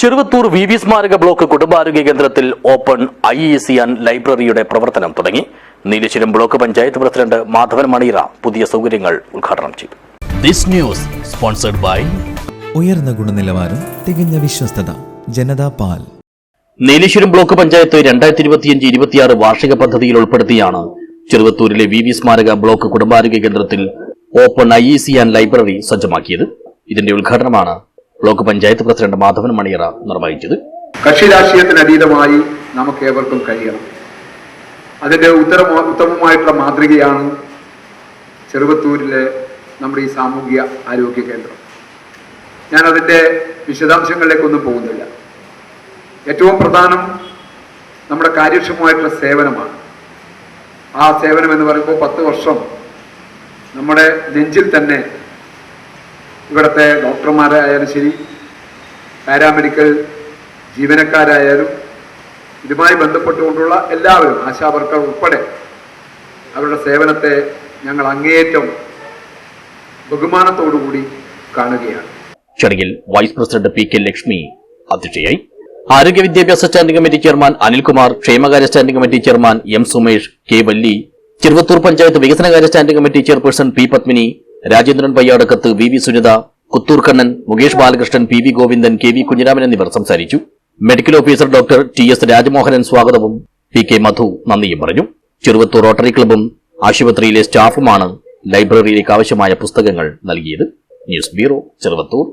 Cheruvathur V V സ്മാരക block കുടുംബാരോഗ്യ കേന്ദ്രത്തിൽ open I E C and ലൈബ്രറിയുടെ പ്രവർത്തനം തുടങ്ങി. നീലശ്വരം ബ്ലോക്ക് പഞ്ചായത്ത് പ്രസിഡന്റ് മാധവൻ മണിയറ പുതിയ സൗകര്യങ്ങൾ ഉദ്ഘാടനം ചെയ്തു. ദിസ് ന്യൂസ് സ്പോൺസർഡ് ബൈ ഉയർന്ന ഗുണനിലവാരം തികഞ്ഞ വിശ്വസ്തത ജനതാ പാൽ. നീലേശ്വരം ബ്ലോക്ക് പഞ്ചായത്ത് രണ്ടായിരത്തി ഇരുപത്തിയഞ്ച് ഇരുപത്തിയാറ് വാർഷിക പദ്ധതിയിൽ ഉൾപ്പെടുത്തിയാണ് ചെറുവത്തൂരിലെ വി വി സ്മാരക ബ്ലോക്ക് കുടുംബാരോഗ്യ കേന്ദ്രത്തിൽ open I E C and library സജ്ജമാക്കിയത്. ഇതിന്റെ ഉദ്ഘാടനമാണ് ബ്ലോക്ക് പഞ്ചായത്ത് പ്രസിഡന്റ് മാധവൻ മണിയറ നിർവഹിച്ചത്. കക്ഷി രാഷ്ട്രീയത്തിന് അതീതമായി നമുക്ക് ഏവർക്കും കഴിയണം. അതിന്റെ ഉത്തര ഉത്തമമായിട്ടുള്ള മാതൃകയാണ് ചെറുവത്തൂരിലെ നമ്മുടെ ഈ സാമൂഹിക ആരോഗ്യ കേന്ദ്രം. ഞാൻ അതിന്റെ വിശദാംശങ്ങളിലേക്കൊന്നും പോകുന്നില്ല. ഏറ്റവും പ്രധാനം നമ്മുടെ കാര്യക്ഷമമായിട്ടുള്ള സേവനമാണ്. ആ സേവനം എന്ന് പറയുമ്പോൾ പത്ത് വർഷം നമ്മുടെ നെഞ്ചിൽ തന്നെ ഇവിടുത്തെ ഡോക്ടർമാരായാലും ശരി പാരാമെഡിക്കൽ ജീവനക്കാരായാലും ഇതുമായി ബന്ധപ്പെട്ടുകൊണ്ടുള്ള എല്ലാവരും ആശാവർക്കർ ഉൾപ്പെടെ അവരുടെ സേവനത്തെ ഞങ്ങൾ അങ്ങേയറ്റം ബഹുമാനത്തോടുകൂടി കാണുകയാണ്. ചടങ്ങിൽ vice president P K Lakshmi അധ്യക്ഷയായി ആരോഗ്യ വിദ്യാഭ്യാസ സ്റ്റാൻഡിംഗ് കമ്മിറ്റി ചെയർമാൻ അനിൽകുമാർ ക്ഷേമകാര്യ standing committee chairman M Sumesh K Valli Cheruvathur panchayat വികസനകാര്യ standing committee chairperson P Padmini Rajendran Payyadakkath V V Sunitha Kuthur Kannan Mukesh Balakrishnan P V Govindan K V Kunhiraman എന്നിവർ സംസാരിച്ചു. Medical officer doctor T S Rajamohanan സ്വാഗതവും P K മധു നന്ദിയും പറഞ്ഞു. Cheruvathur rotary ക്ലബും ആശുപത്രിയിലെ സ്റ്റാഫുമാണ് ലൈബ്രറിയിലേക്ക് ആവശ്യമായ പുസ്തകങ്ങൾ നൽകിയത്. News bureau Cheruvathur.